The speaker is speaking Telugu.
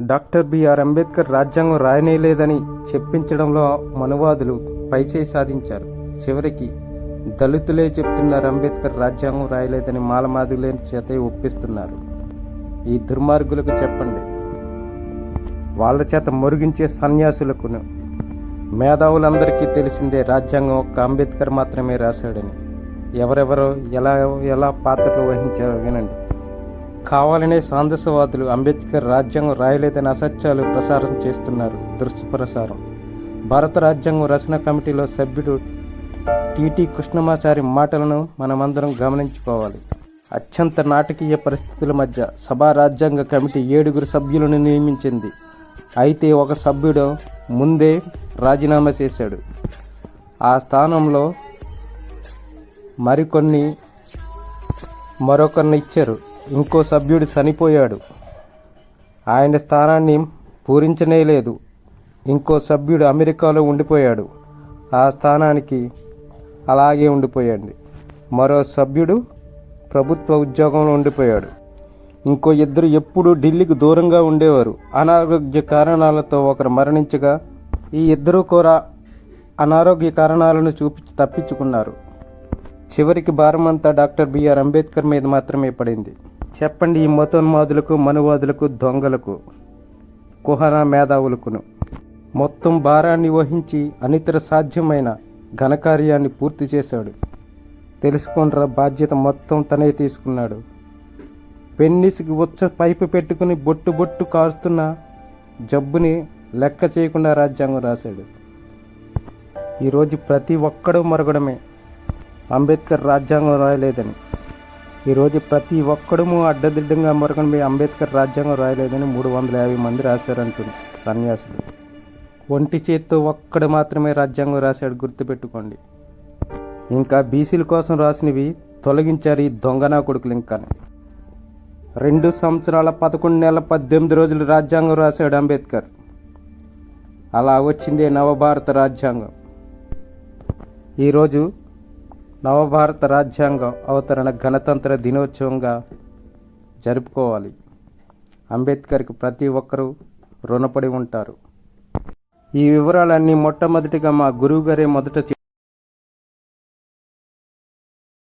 డాక్టర్ బిఆర్ అంబేద్కర్ రాజ్యాంగం రాయనేలేదని చెప్పించడంలో మనువాదులు పైచేయి సాధించారు. చివరికి దళితులే చెప్తున్నారు అంబేద్కర్ రాజ్యాంగం రాయలేదని మాలమాదిలే చేతే ఒప్పిస్తున్నారు. ఈ దుర్మార్గులకు చెప్పండి. వాళ్ళ చేత మురిగించే సన్యాసులకును మేధావులందరికీ తెలిసిందే రాజ్యాంగం ఒక్క అంబేద్కర్ మాత్రమే రాశాడని. ఎవరెవరో ఎలా ఎలా పాత్రలు వహించారో వినండి. కావాలనే సాందసవాదులు అంబేద్కర్ రాజ్యాంగం రాయలేదని అసత్యాలు ప్రసారం చేస్తున్నారు. దుష్ప్రసారం భారత రాజ్యాంగం రచన కమిటీలో సభ్యుడు టిటి కృష్ణమాచారి మాటలను మనమందరం గమనించుకోవాలి. అత్యంత నాటకీయ పరిస్థితుల మధ్య సభా రాజ్యాంగ కమిటీ ఏడుగురు సభ్యులను నియమించింది. అయితే ఒక సభ్యుడు ముందే రాజీనామా చేశాడు. ఆ స్థానంలో మరికొన్ని మరొకరిని ఇచ్చారు. ఇంకో సభ్యుడు చనిపోయాడు. ఆయన స్థానాన్ని పూరించనే లేదు. ఇంకో సభ్యుడు అమెరికాలో ఉండిపోయాడు. ఆ స్థానానికి అలాగే ఉండిపోయాడు మరో సభ్యుడు ప్రభుత్వ ఉద్యోగంలో ఉండిపోయాడు. ఇంకో ఇద్దరు ఎప్పుడూ ఢిల్లీకి దూరంగా ఉండేవారు. అనారోగ్య కారణాలతో ఒకరు మరణించగా ఈ ఇద్దరు కూడా అనారోగ్య కారణాలను చూపించి తప్పించుకున్నారు. చివరికి భారమంతా డాక్టర్ బిఆర్ అంబేద్కర్ మీద మాత్రమే పడింది. చెప్పండి ఈ మతోన్మాదులకు మనువాదులకు దొంగలకు కుహన మేధావులకును. మొత్తం భారాన్ని వహించి అనితర సాధ్యమైన ఘనకార్యాన్ని పూర్తి చేశాడు. తెలుసుకుండ్రా బాధ్యత మొత్తం తనే తీసుకున్నాడు. పెన్నిసికి ఉచ్చ పైపు పెట్టుకుని బొట్టు బొట్టు కారుస్తున్న జబ్బుని లెక్క చేయకుండా రాజ్యాంగం రాశాడు. ఈరోజు ప్రతి ఒక్కడూ మరగడమే. అంబేద్కర్ రాజ్యాంగం రాయలేదని. ఈరోజు ప్రతి ఒక్కడము అడ్డదిడ్డంగా మరొకని అంబేద్కర్ రాజ్యాంగం రాయలేదని మూడు వందల యాభై మంది రాశారంటుంది సన్యాసులు. ఒంటి చేత్తో ఒక్కడు మాత్రమే రాజ్యాంగం రాశాడు గుర్తుపెట్టుకోండి. ఇంకా బీసీల కోసం రాసినవి తొలగించారు ఈ దొంగనా కొడుకులు ఇంకా రెండు సంవత్సరాల పదకొండు నెలల పద్దెనిమిది రోజులు రాజ్యాంగం రాశాడు అంబేద్కర్. అలా వచ్చిందే నవభారత రాజ్యాంగం. ఈరోజు నవభారత రాజ్యాంగం అవతరణ గణతంత్ర దినోత్సవంగా జరుపుకోవాలి. అంబేద్కర్కి ప్రతి ఒక్కరూ రుణపడి ఉంటారు. ఈ వివరాలన్నీ మొట్టమొదటిగా మా గురువుగారే మొదట